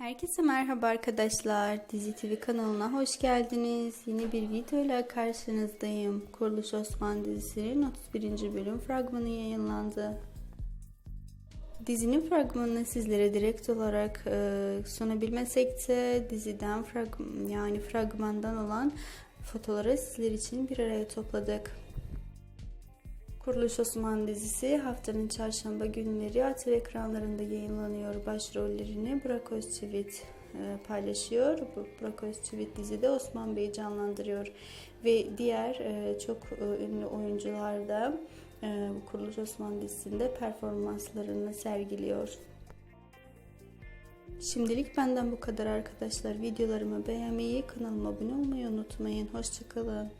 Herkese merhaba arkadaşlar. Dizi TV kanalına hoş geldiniz. Yeni bir videoyla karşınızdayım. Kuruluş Osman dizisinin 31. bölüm fragmanı yayınlandı. Dizinin fragmanını sizlere direkt olarak e, sunabilmesek de diziden frag yani fragmandan olan fotoları sizler için bir araya topladık. Kuruluş Osman dizisi haftanın çarşamba günleri ATV ekranlarında yayınlanıyor. Başrollerini Burak Özçivit e, paylaşıyor. Bu Burak Özçivit dizide Osman Bey'i canlandırıyor. Ve diğer e, çok e, ünlü oyuncular da Kuruluş Osman dizisinde performanslarını sergiliyor. Şimdilik benden bu kadar arkadaşlar. Videolarımı beğenmeyi, kanalıma abone olmayı unutmayın. Hoşçakalın.